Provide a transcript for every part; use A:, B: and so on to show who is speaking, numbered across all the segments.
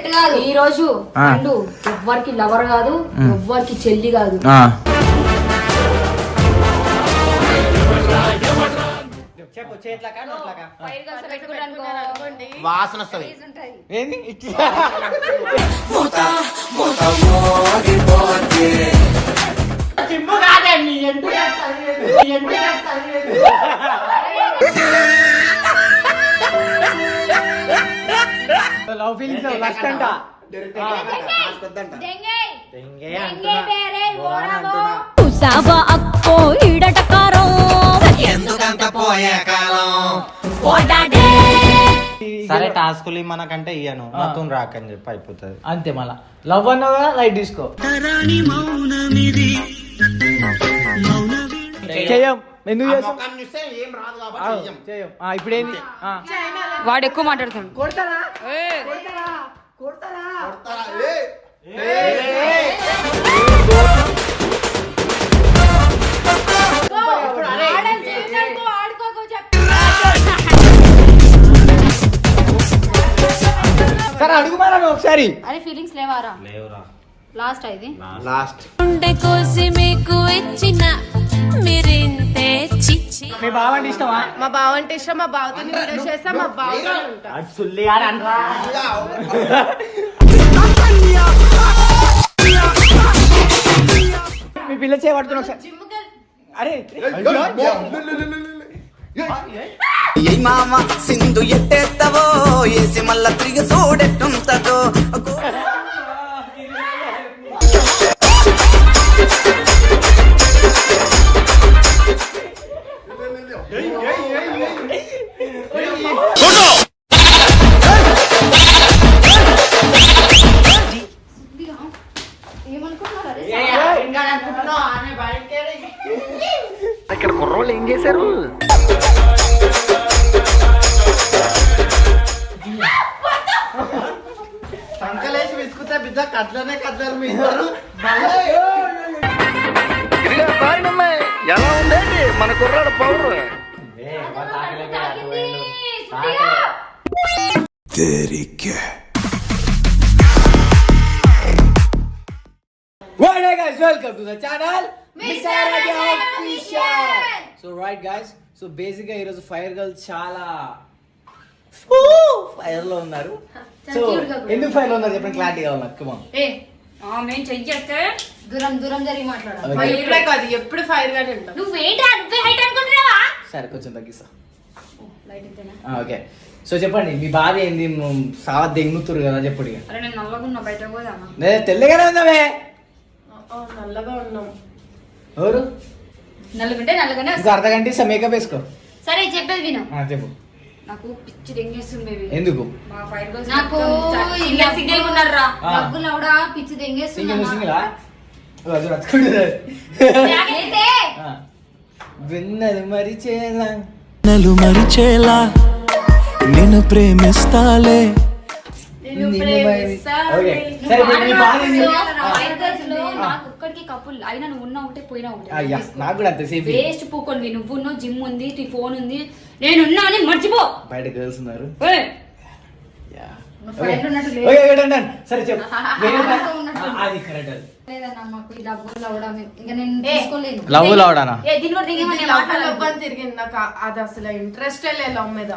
A: Set కాదు ఈ రోజు. పండు ఎవ్వరికి లవర్ కాదు ఎవ్వరికి చెల్లి కాదు.
B: వాసన వస్తుంది.
C: ఏంది? లవ్ ఫీలింగ్స్ లాస్ట్ అంట?
D: అక్కో ఈడటకారం
B: ఎందుకంత పోయే కాలం?
D: ఓడాడే
B: సరే టాస్కులు మనకంటే ఇయ్యను. మొత్తం రాకని చెప్పి అయిపోతుంది.
C: అంతే మళ్ళా. లవ్ అన్నావు కదా లైట్ తీసుకో. చెయ్యం ఎందుకు చేస్తాం
B: ఏం రాదు
C: ఆ.
A: వాడు ఎక్కువ మాట్లాడుతాడు
C: కొడతారా?
A: ఏయ్.
C: కొడతారా? సరే అడుగు మనం ఒకసారి.
A: అరే ఫీలింగ్స్ లేవారా?
B: లేవురా.
A: లాస్ట్ ఇది?
B: లాస్ట్
D: ఉండే కోసి మీకు ఇచ్చిన మీరింతే చిచ్చి
C: మీ బావ అంటే ఇష్టమా?
E: మా బావ అంటే ఇష్టం మా బావతో వీడియో చేస్తా మా బావతో ఉంటా
C: అది సుల్లి అని అనరా? మీ పిల్ల చేయబడుతున్నా ఒకసారి. అరే
F: ఏ మామ సింధు ఎట్టేత్తవో? ఏసి మల్ల తిరిగి చూడెట్టుంటదో
C: guys, welcome to the channel. Mr. Raja Official. So right guys, so basic గా ఈరోజు ఫైర్ గర్ల్ చాలా ఫైర్లో ఉన్నారు సో. ఎందుకు ఫైర్లో ఉన్నారు చెప్పండి క్లారిటీ కావాలి నాకు come on.
A: ఏ మేము చెయ్యేస్తే దూరం దూరం జరిగి మాట్లాడాలి.
E: ఇప్పుడే కాదు ఎప్పుడు ఫైర్ గానే ఉంటాం
A: నువ్వేంటి నువ్వే హైట్ అనుకుంటున్నావా
C: సరే కొంచెం తగ్గిస్తా ఓకే సో చెప్పండి మీ బాధ ఏంది సావా దెంగుతురు కదా చెప్పండి
A: నేను నల్లగున్నా బయట పోదామా
C: తెల్లగానే ఉందామే
E: నల్లగా ఉన్నాం.
C: ఎవరు?
A: నల్లగుంటే నల్లగానే
C: ఇంకో అర్ధ గంట ఇస్తా మేకప్ వేసుకో.
A: సరే చెప్పేది విను.
C: ఆ, చెప్పు.
A: నాకు పిచ్చి దెంగేస్తుంది బేబీ.
C: ఎందుకు?
A: మా గర్ల్స్ నాకు సింగల్ సింగల్ ఉన్నారా
C: ఆ.
A: డబ్బులు కూడా పిచ్చి దెంగేస్తుంది
C: సింగిల్ అది విన్నది మరి చేలా
F: నలు మరిచేలా. నేను ప్రేమిస్తాలే.
E: నేను ప్రేమిస్తాను.
C: ఓకే. సరే ఇప్పుడు మీ బాధ ఏంది? ఆ.
A: ఫైర్ గర్ల్స్లో నాకు కపుల్ అయినా నువ్వు ఉన్నా ఒకటే పోయినా ఒకటే.
C: నాకు కూడా అంతే సేఫ్
A: వేస్ట్ పూకొని నువ్వు జిమ్ ఉంది నీ ఫోన్ ఉంది. నేను ఉన్నా అని మర్చిపో.
C: బయట గర్ల్స్ ఉన్నారు. సరే చెప్పు. అది కరెక్ట్
G: లవ్ లావడానా
E: అది అసలు ఇంట్రెస్ట్ లేదు లవ్ మీద.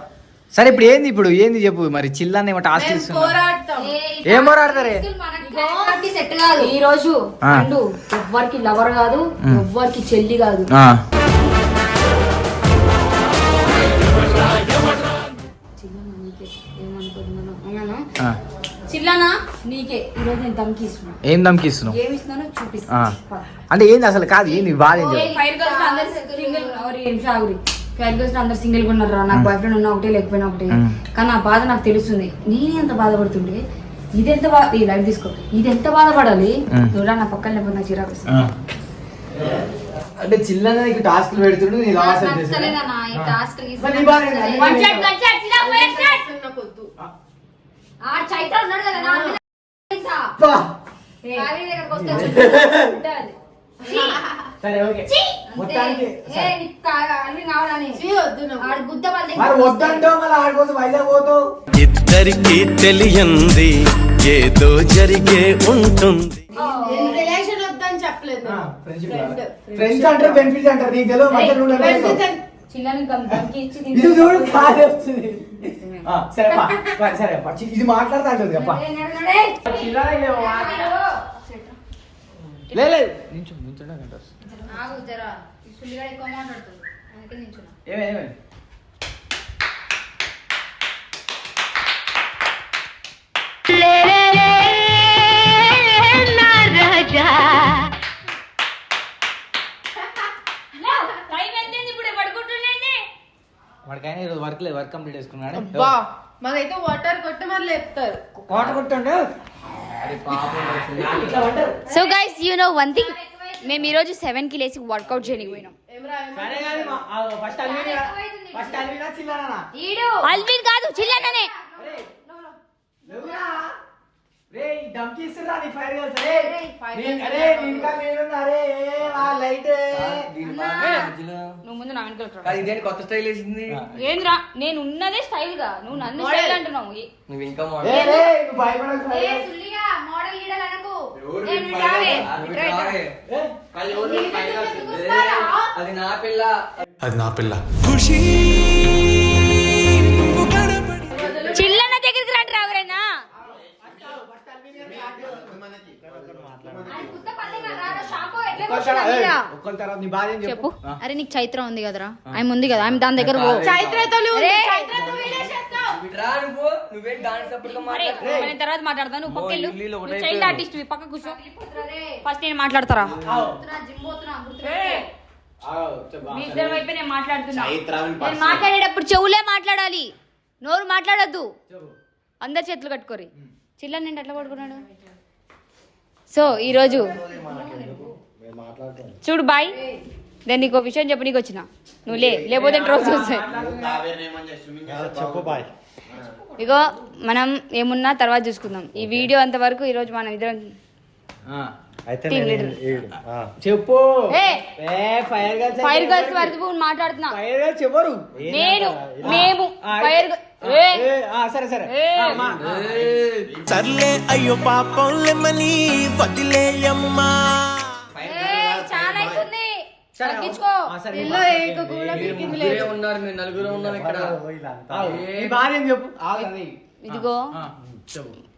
G: సరే ఇప్పుడు ఏంది ఇప్పుడు? ఏంది చెప్పు? మరి చిల్లాన్ని ఏమో టాస్క్
E: మేము
G: ఇస్తున్నా
E: పోరాడతాం.
G: ఏం పోరాడతారే?
A: సెట్ కాదు. ఈ రోజు ఎవ్వరికి లవర్ కాదు ఎవ్వరికి చెల్లి కాదు. చిల్లనా నీకే. నేను దమ్కి ఇస్తున్నా.
G: ఏం దమ్కి ఇస్తున్నావు?
A: ఏమి ఇస్తున్నానో
G: ఆ.
A: చూపిస్తా
G: అంటే ఏంది అసలు కాదు? ఏంది బాధ ఏం చెప్పు
A: ఫైర్ గర్ల్స్ అందరు సింగిల్ ఏం సాగురి ఫైర్ గర్ల్స్ అందరు సింగిల్గా ఉన్నారు నాకు బాయ్ ఫ్రెండ్ ఉన్నా ఒకటే లేకపోయినా ఒకటే. కానీ నా బాధ నాకు తెలుస్తుంది. నేను ఎంత బాధపడుతుంటే ఇది ఎంత బాధ ఈ లైట్ తీసుకో. ఇది ఎంత బాధపడాలి. చూడ నా పక్కన లేకపోతే నాకు చిరాకు.
G: ఆ.
C: అంటే చిల్లన నీకు టాస్క్లు పెడుతుండు నీ లాస్
A: ఆ. చైత్ర ఉన్నాడు కదా
C: సరే ఓకే. మొత్తానికి
A: అన్ని కావాలని. ఆడు గుద్ద
C: మరి మళ్ళీ వైజాగ్ పోతావు?
F: ఇద్దరికి తెలియంది ఏదో జరిగే ఉంటుంది.
E: రిలేషన్ వద్దని చెప్పలేదు.
C: ఫ్రెండ్స్ బెనిఫిట్స్ అంటారు నీకు తెలియదు నువ్వు ఇది చూడు కాదు సరే సరే పా. చి- ఇది మాట్లాడుతా అంటుంది అప్ప లే లే నించు నించున్నా. ఏమే ఏమే? వాడికైనా ఈరోజు వర్క్ లేదు వర్క్ కంప్లీట్ చేసుకున్నాడు.
E: అబ్బా మాకైతే వాటర్ కొట్టి మరి లేపుతారు.
C: కోట కొట్టుండు?
A: So guys you know one thing మేము ఈరోజు సెవెన్కి లేసి వర్కౌట్ చేయడానికి పోయినాం.
C: సరే కానీ ఫస్ట్ అల్వీనా ఫస్ట్ అల్వీనా చిల్లనా
A: అల్విన్ కాదు చిల్లననే నువ్వు. ముందు నా వెనకాల రా.
H: అది ఇదేంటి కొత్త స్టైల్ వేసింది?
A: ఏంద్రా? నేను ఉన్నదే స్టైల్గా. నువ్వు నన్ను స్టైల్ అంటున్నావు.
H: నువ్వు ఇంకా అది నా పిల్ల.
F: అది నా పిల్ల. ఖుషి.
A: దగ్గరికి రండి ఎవరైనా.
C: ఒక్కరి తర్వాత నీ బాధ ఏం
A: చెప్పు. అరే నీకు చైత్ర ఉంది కదరా. ఆమె ఉంది కదా ఆమె దాని దగ్గర పో.
E: చైత్రతో నువ్వు
A: అరే.
E: చైత్రతో వీడియో చేస్తావు
H: రా నువ్వు నువ్వేం డాన్స్ అప్పుడు
A: నేను తర్వాత మాట్లాడతాను నువ్వు పక్కెళ్ళు చైల్డ్ ఆర్టిస్ట్ పక్క కూర్చో ఫస్ట్ నేను మాట్లాడతారా నేను మాట్లాడుతున్నా నేను మాట్లాడేటప్పుడు చెవులే మాట్లాడాలి నోరు మాట్లాడద్దు. అందరు చేతులు కట్టుకోరి చిల్ల నేను ఎట్లా పడుకున్నాడు సో ఈరోజు చూడు బాయ్ నేను నీకు విషయం చెప్పు నీకు వచ్చిన నువ్వు లే లేకపోతే ట్రోల్స్ వస్తాయి
B: చెప్పు బాయ్
A: ఇగో మనం ఏమున్నా తర్వాత చూసుకుందాం. ఈ వీడియో అంతవరకు ఈరోజు మనం ఇద్దరం
C: ఆ,
B: అయితే
A: Team leader.
C: చెప్పు.
A: ఏ
C: ఏ ఫైర్ గర్ల్స్
A: ఫైర్ గర్ల్స్ వరకు మాట్లాడుతున్నా.
C: ఫైర్ గర్ల్స్ ఎవరు?
A: నేను మేము.
C: ఆ,
A: ఫైర్
C: ఏ, ఆ, సరే సరే.
A: ఏ.
C: ఆ, మా.
F: సర్లే అయ్యో పాపం వదిలేయమ్మా.
H: ఉన్నారు మీరు నలుగురు ఇక్కడ.
C: చెప్పు.
A: ఇదిగో.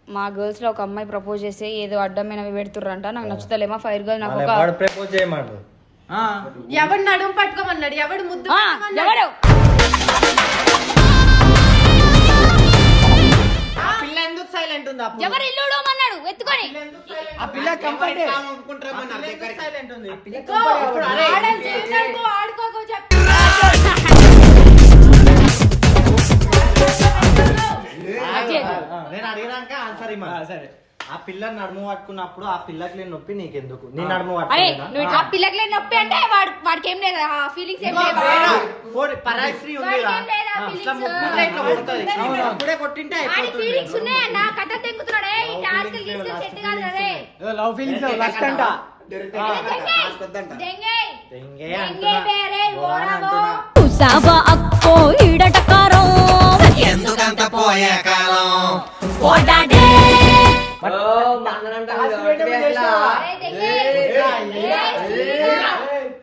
A: మా గర్ల్స్లో ఒక అమ్మాయి ప్రపోజ్ చేస్తే ఏదో అడ్డమైనవి పెడుతుర్రంట. నాకు నచ్చుతలేమా? ఫైర్ గర్ల్ నాకు ఒక
B: వాడు ప్రపోజ్ చేయమాడు.
C: ఆ,
E: ఎవడు నడుము పట్టుకోమన్నాడు? ఎవడు ముద్దు?
A: ఎవడు?
C: సైలెంట్ ఉంది అప్పుడు.
A: ఎవరు ఇల్లు అన్నాడు ఎత్తుకొని
C: ఆ పిల్ల కంఫర్ట్.
B: సైలెంట్ ఉంది?
E: ఆడని జీవితాలతో ఆడుకోకో చెప్పు.
B: నేను అడిగినాక ఆన్సర్ ఇమ్మా
C: సరే.
B: ఆ పిల్ల నడుము పట్టుకున్నప్పుడు ఆ పిల్లకి లేని నొప్పి నీకెందుకు? నీ నడుము
A: అరే
B: పట్టుకునేనా?
A: నువ్వు ఆ. పిల్లకి లేని నొప్పి అంటే వాడు వాడికి ఏం లేదు. ఆ ఫీలింగ్స్ ఏం లేవా?
B: పోనీ, పరాయి స్త్రీ ఉందిరా.
A: వాడికి ఏం లేదా
B: ఆ,
A: feelings?
B: ఇట్లా ముట్టుకుంటే ఇట్లా కొడుతుంది అప్పుడే కొట్టింటే
A: వాడి
B: అయిపోతుంది.
A: ఫీలింగ్స్ ఉన్నాయి? అన్న కథ తెంగుతున్నాడే? ఈ టాస్క్ తీసుకొని సెట్ కాదు
C: లవ్ ఫీలింగ్స్ లస్ట్ అంట?
A: దెంగే
B: దెంగే
A: దెంగే
B: అంటున్నా.
A: బేరే
B: ఓరా
A: ఓడగో
B: అంటున్నా.
D: చూసావా అక్కో ఈడటకారం
F: ఎందుకంత పోయే కాలం?
D: ఓడాడే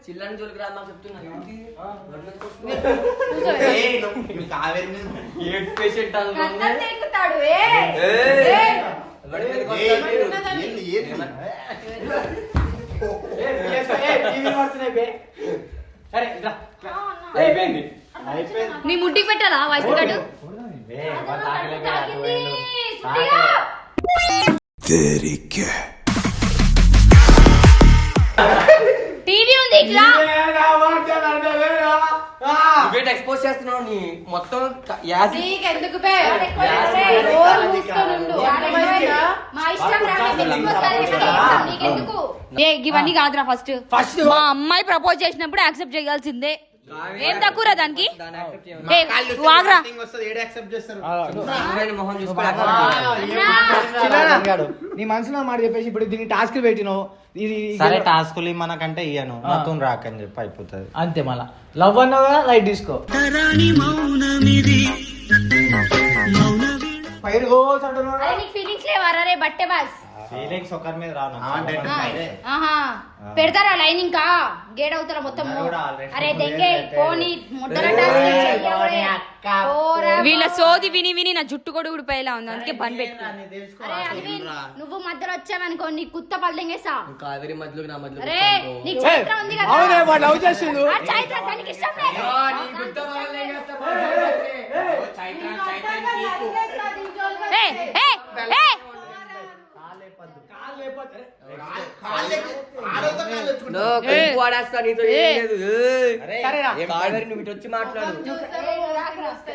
H: చిల్లని జోలికి రా నాకు చెప్తున్నా ఏంటి? ఏడ్ పేషెంట్
A: ఇవన్నీ కాదురా ఫస్ట్
C: First.
A: మా అమ్మాయి ప్రపోజ్ చేసినప్పుడు యాక్సెప్ట్ చేయాల్సిందే. ఏం తక్కువరా దానికి?
C: నీ మనసులో మాట చెప్పేసి ఇప్పుడు దీన్ని టాస్క్ పెట్టినావు. ఇది
B: సరే టాస్కులు మనకంటే ఇయ్యను. నాతో రాకని చెప్పి అయిపోతుంది.
C: అంతే మళ్ళా. లవ్ అన్నావు కదా లైట్ తీసుకో. గోల్స్
I: ఫీలింగ్స్ లేవారా రే? బట్టే బాస్.
B: ఫీలింగ్స్ ఒకరి మీద రాను.
I: ఆహా పెడతారా లైన్ ఇంకా? గేడ్ అవుతారా మొత్తం అరే దెంగే. పోనీ
A: వీళ్ళ సోది విని విని నా జుట్టు కూడా ఊడిపోయేలా ఉంది. అందుకే బంద్ పెట్టు
I: నువ్వు మధ్యలో వచ్చావనుకో నీ కుత్త పల్లెంగేసా
H: కావేరి మధ్యలో నా మధ్యలో
I: అరే నీకు చైత్ర ఉంది కదా.
C: అవునే వాడు లవ్ చేసిండు.
I: ఆ చైత్ర దానికి ఇష్టం లేదు. ఏ, ఏ, ఏ,
H: వాడేస్తా నీతో ఏం ఏం ఇటు వచ్చి మాట్లాడు.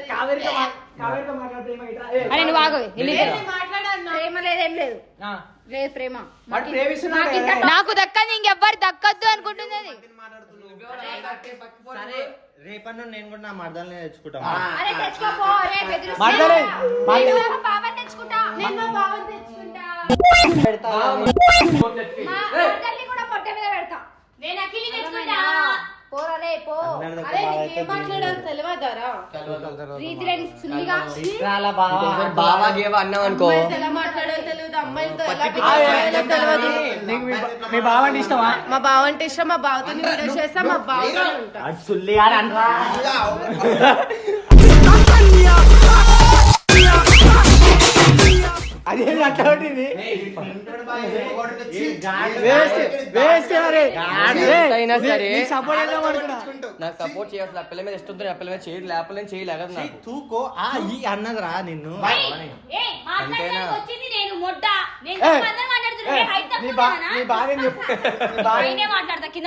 C: కావేరితో మా- కావేరితో మాట్లాడితే ఏమైతా? ఏ,
A: అరే నువ్వు ఆగు
E: ఏంటి? మాట్లాడన్నా?
I: ప్రేమ లేదేం లేదు.
C: ఆ,
I: లేదు ప్రేమ.
C: వాడు ప్రేమిస్తున్నాడు.
I: మాకింత
C: కదా.
A: నాకు దక్కదు ఇంకెవ్వరు దక్కద్దు అనుకుంటుంది
B: నుండి నేను కూడా నా మర్దల్ని తెచ్చుకుంటాను
I: అరే తెచ్చుకోపో. అరే బెదిరిస్తా.
C: మరదలే,
I: నేను ఒక బావని తెచ్చుకుంటా.
E: నేను మా బావని తెచ్చుకుంటా
I: మా మరదల్ని కూడా పొట్ట మీద పెడతా. నేను అఖిలి తెచ్చుకుంటా పోరా రే పో
E: అరే నీకేం మాట్లాడాలి తెలియదారా
I: రీతి లేని సున్నిగా?
H: బావా గేవా అన్నావు అనుకో.
E: ఎలా మాట్లాడాలో తెలియదు అమ్మాయిలతో ఎలా తెలియదు.
C: మీ బావ అంటే ఇష్టమా?
E: మా బావ అంటే ఇష్టం మా బావతో వీడియో చేస్తా మా బావతో ఉంటా.
B: అటు సుల్లి ఆడ
C: సపోర్ట్ చేద్దాం అనుకున్నా.
H: నాకు సపోర్ట్ చేయాల్సిన పిల్ల మీద ఇష్టం ఆ పిల్ల మీద చేయదు లేపలేం చేయలేక నాకు.
B: తూకో. ఆ ఈ అన్నదిరా నిన్ను.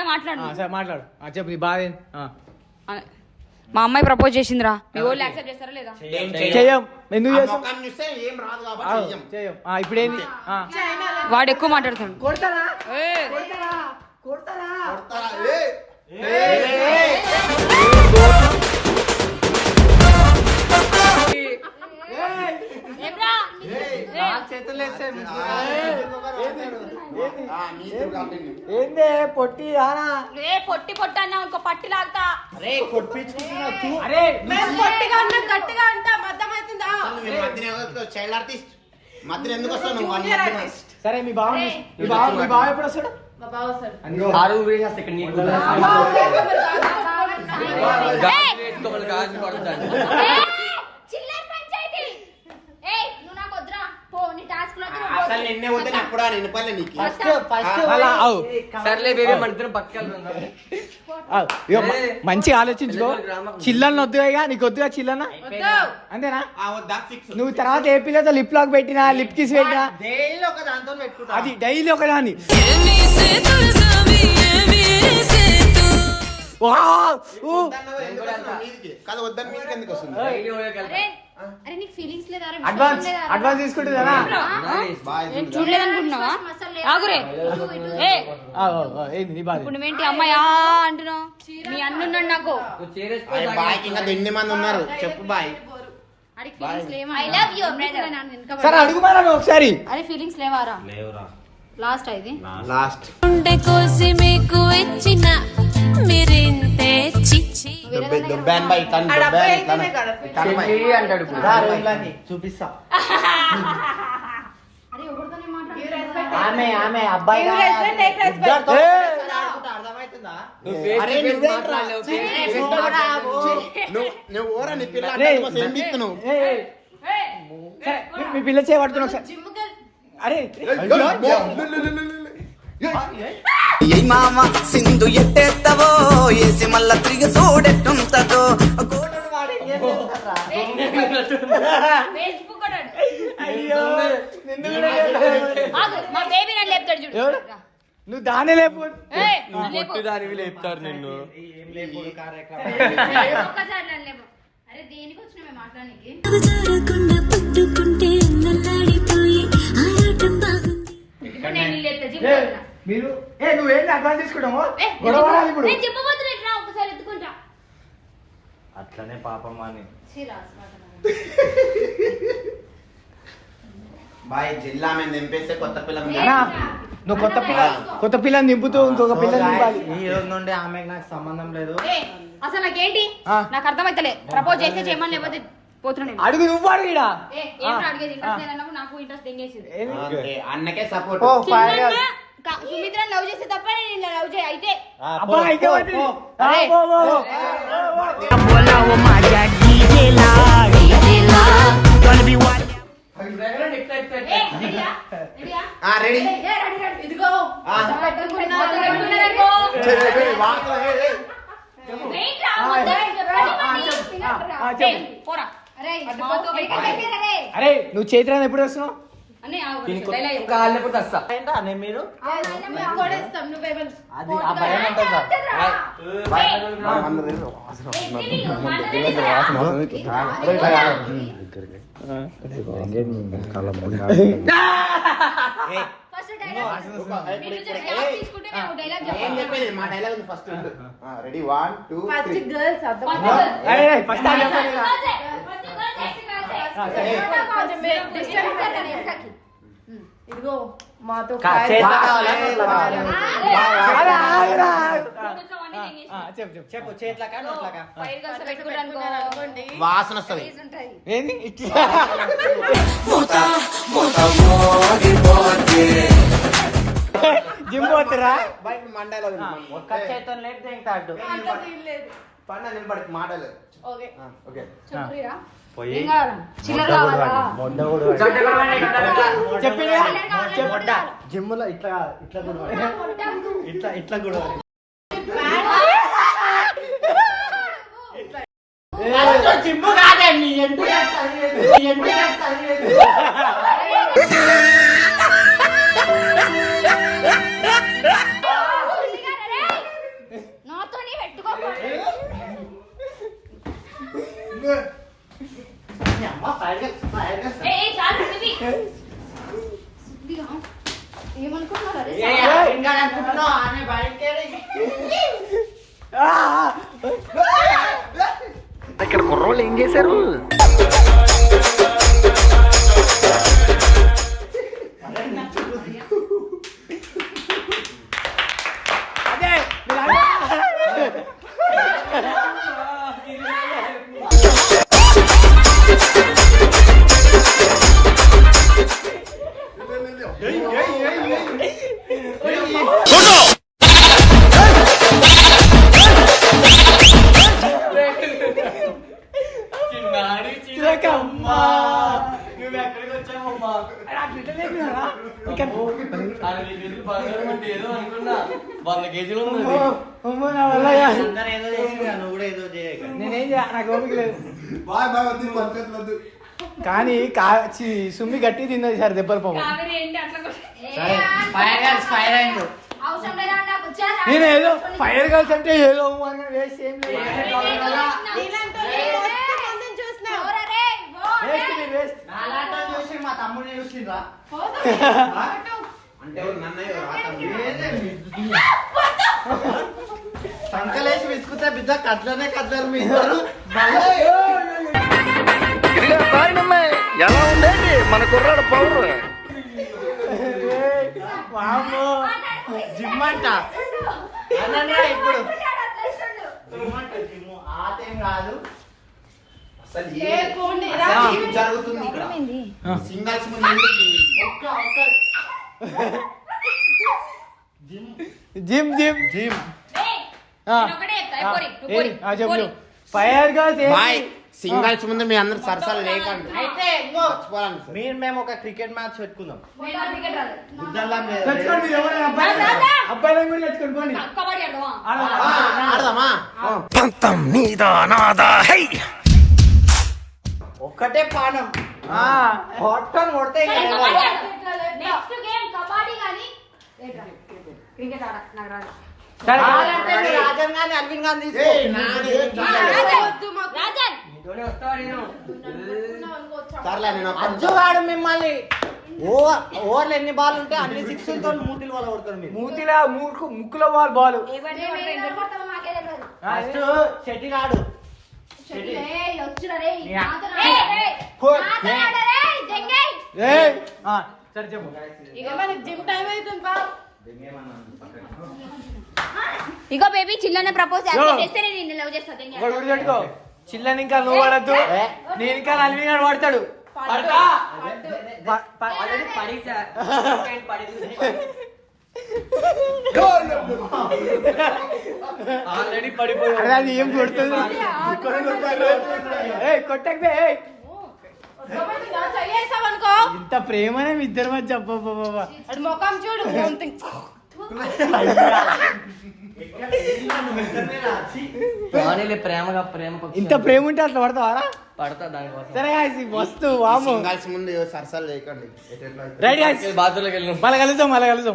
A: మాట్లాడు.
C: ఆ, సరే మాట్లాడు. ఆ, చెప్పు నీ బాధ? ఆ.
A: మా అమ్మాయి ప్రపోజ్ చేసిందిరా. మీ వాళ్ళు యాక్సెప్ట్ చేస్తారా లేదా?
C: చెయ్యం ఎందుకు చేస్తాం
F: ఏం రాదు
C: ఆ,
F: కాబట్టి చెయ్యం.
C: చెయ్యం. ఆ, ఇప్పుడు ఏంది ఆ.
A: వాడు ఎక్కువ మాట్లాడుతాడు.
C: కొడతారా
A: ఏయ్,
C: చేతులు. ఏందే? పొట్టి
I: ఏ పొట్టి పొట్టి అన్నావు ఇంకో పట్టి లాగుతా.
C: అరే
E: మేము పొట్టిగా ఉన్నాం గట్టిగా
F: ఈ మధ్యన ఎవరితో చైల్డ్ ఆర్టిస్ట్? ఎందుకు వస్తావు నువ్వు?
C: సరే మీ బావ మీ బావ మీ బావ ఎప్పుడు వస్తాడు?
E: మా బావ సార్
H: ఆరు వేసేస్తా ఇక్కడ నీకు
I: నీ టాస్క్లో
F: అసలు నిన్నే వద్దని ఎప్పుడా నేను పల్లె నీకు?
C: అలా అవు
H: సర్లే బేబీ మన ఇద్దరం పక్కన
C: అవు. ఇగో మ- మంచిగా ఆలోచించుకో. చిల్లన్న వద్దుగా నీకు వద్దుగా చిల్లన్న
E: వద్దు
C: అంతేనా నువ్వు తర్వాత ఏ పిల్లతో లిప్ లాక్ పెట్టినా లిప్ కిస్ పెట్టినా?
B: డైలీ ఒక దాంతో పెట్టుకుంటా.
C: అది డైలీ ఒక దాన్ని.
F: కాదు వద్దని మీదకి ఎందుకు వస్తుంది?
I: అరే నీకు ఫీలింగ్స్ లేదా?
C: అడ్వాన్స్ అడ్వాన్స్ తీసుకుంటుందా
F: బాయ్
A: నేను చూడలేదనుకుంటున్నావా? ఆగురే. ఏ
C: ఏంది నీ బాధ?
A: ఇప్పుడు నువ్వేంటి అమ్మాయా అంటున్నావు? మీ అన్నున్నాడు నాకు.
F: బాయ్కి ఇంకా ఎన్ని మంది ఉన్నారు. చెప్పు బాయ్.
I: అరే ఫీలింగ్స్ లేవా? ఐ లవ్ యు బ్రదర్
C: సరే అడుగు మరి ఒకసారి.
I: అరే ఫీలింగ్స్ లేవారా?
B: లేవురా.
I: లాస్ట్ ఇది?
F: లాస్ట్
D: ఉండే కోసి మీకు ఇచ్చిన మీరింతే
B: చూపిస్తా. ఆమె ఆమె అబ్బాయి
H: నువ్వు
F: ఓరా నీ పిల్ల
C: మీ- పిల్ల చేయబడుతున్నా ఒకసారి.
E: జిమ్కి
C: అరే
J: ఏ మామ సింధు ఎట్టేత్తవో ఏసి మళ్ళా తిరిగి చూడెట్టుంటదో?
C: నువ్వు దానే లేపు.
H: నువ్వు. పొట్టు దానివి లేపుతారు నిన్ను.
I: అరే దేనికి వచ్చినా మాట్లాడడానికి?
D: పట్టుకుంటే నల్లాడిపోయి ఆరాటం బాగుంది.
I: నేను లేపుతా.
C: మీరు ఏ నువ్వేంటి అడ్వాన్స్ తీసుకుంటాము గొడవ పడాలి ఇప్పుడు.
I: నేను ఎత్తుకుంటా.
B: అట్లనే పాపం అని.
F: బాయ్ జిల్లా మేము దింపేస్తే కొత్త పిల్ల
C: నువ్వు కొత్త పిల్ల కొత్త పిల్లని దింపుతూ ఇంకొక పిల్లని దింపాలి
B: ఈ రోజు నుండి ఆమెకు నాకు సంబంధం లేదు.
I: అసలు నాకేంటి. నాకు అర్థమైతలే. ప్రపోజ్ చేస్తే చేయమని లేకపోతే.
C: అడుగు నువ్వు అడుగు ఈడ.
I: ఏ, ఏంట్రా అడిగేది? ఇంట్రెస్ట్ లేదన్నప్పుడు నాకు ఇంట్రెస్ట్ తెంగేసింది
F: అంతే, అన్నకే సపోర్ట్
C: ఓ ఫైర్ గర్ల్
I: సుమిత్ర లవ్ చేస్తే తప్ప నేను లవ్ చేయ అయితే
C: అరే. నువ్వు చైత్రాన్ని ఎప్పుడు వస్తున్నావు
I: అన్నీ ఆగు, డైలాగ్ చెప్పు.
H: కాళ్ళు లేకపోతే వస్తా.
B: ఏంటా అనే మీరు?
E: మేము కొడేస్తాం, నువ్వేమన్నా
B: అది ఆ భయం ఉంటుంది సార్
I: ఫస్ట్ డైలాగ్ మీరు చెప్పే డైలాగ్ తీసుకుంటే నేను డైలాగ్
F: ఏం
I: చెప్పాను
F: చెప్పేది మా డైలాగ్ ఉంది first ready one two
E: first girls
C: first ఆ చెప్పాలి కదా.
E: కొంచెం డిస్టర్బ్ ఇదిగో మాతో
C: చెప్పు
B: చేతులకా నోట్లకా
F: వాసన వస్తుంది.
C: ఏంది? జిమ్ పోతురా?
F: బయట మండలో
B: ఒక్క
E: scene లేదు.
F: పండ నిలబడి మాటలు.
E: ఓకే.
F: ఓకే.
B: పోయి
I: ఏం కావాలా? చిల్లర కావాలా?
B: మొండ కూడా వాడి.
C: చెప్పింది
I: చెప్పండి
B: జిమ్లో ఇట్లా ఇట్లా కూడా. ఇట్లా ఇట్లా కూడా. జిమ్ కాదండి? ఎందుకు
H: వంద కేజీలు ఉంది
B: నువ్వు కూడా ఏదో చేయక
C: నేనేం నాకు ఓపిక లేదు
F: బాయ్ బాయ్ వద్దు
C: కానీ కా చి, సుమ్మి గట్టి తిన్నది సార్ దెబ్బలు పోము
I: కావేరి ఏంటి అట్లా కొట్ట- ఏ,
B: ఫైర్ గర్ల్స్ ఫైర్ అయింది
I: అవసరం లేదా నాకు వచ్చారా?
C: నేను ఏదో ఫైర్ గర్ల్స్ అంటే ఏదో వేస్ట్ ఏం లేదు
B: మా తమ్ముడిని చూసిండ్రా
F: అంటే?
B: సంకలేసి విసుకుతే బిడ్డ కట్లనే కట్లరు మీ ఇద్దరు.
K: ఎలా ఉండేది? మన కుర్రాడు పవర్
C: వామ్మో
B: జిమ్ అంట ఇప్పుడు. ఆటేం కాదు
F: అసలు జరుగుతుంది ఇక్కడ? సింగల్స్ ముందు?
B: ఒక్క ఒక్క. జిమ్.
C: Gym gym. చెప్పు. ఫైర్ గర్ల్స్
F: బాయ్ సింగల్స్ ముందు మీ అందరు సరసాలు లేకండి.
B: అయితే. మీరు మేము ఒక క్రికెట్ మ్యాచ్ పెట్టుకుందాం. ఒక్కటే పానం.
C: ఆ.
B: కొట్టని కొడితే
I: క్రికెట్ ఆడ నాకు రాదు.
B: రాజన్ గాని గాని?
F: సర్లే నేను
B: మిమ్మల్ని. ఓవర్ ఓవర్లు ఎన్ని బాల్ ఉంటే అన్ని సిక్స్లతో మూతిలు వాళ్ళ కొడతారు మీరు.
C: మూతిలా మూర్ఖు ముక్కులో బాల్ బాల్.
B: ఫస్ట్ షటిల్ ఆడు.
C: సరే చెప్పు.
E: ఇక మనకి జిమ్ టైం అవుతుంది బా
I: ఇగో బేబీ చిల్లనే ప్రపోజ్. చేస్తే. నేను నిన్ను లవ్ చేస్తా
C: గుర్తుపెట్టుకో చిల్లని ఇంకా నువ్వు పడద్దు. నేను ఇంకా నలిమి గాడు పడతాడు.
H: ఆల్రెడీ పడిపోయి
C: ఏం. కొడుతుంది? ఏయ్, కొట్టకపోయి ఇంత ప్రేమనే మీ ఇద్దరి మధ్య
B: ముఖం చూడు
H: ప్రేమగా ప్రేమ పక్షి
C: ఇంత ప్రేమ ఉంటే అట్లా పడతావారా
H: పడతా దానికోసం.
C: సరే వస్తు వాము.
F: సింగాల్స్ ముందు సరసాలు చేయకండి.
C: రైట్
H: బాత్రూంలోకి వెళ్ళి
C: మళ్ళీ కలుద్దాం మళ్ళీ కలుద్దాం.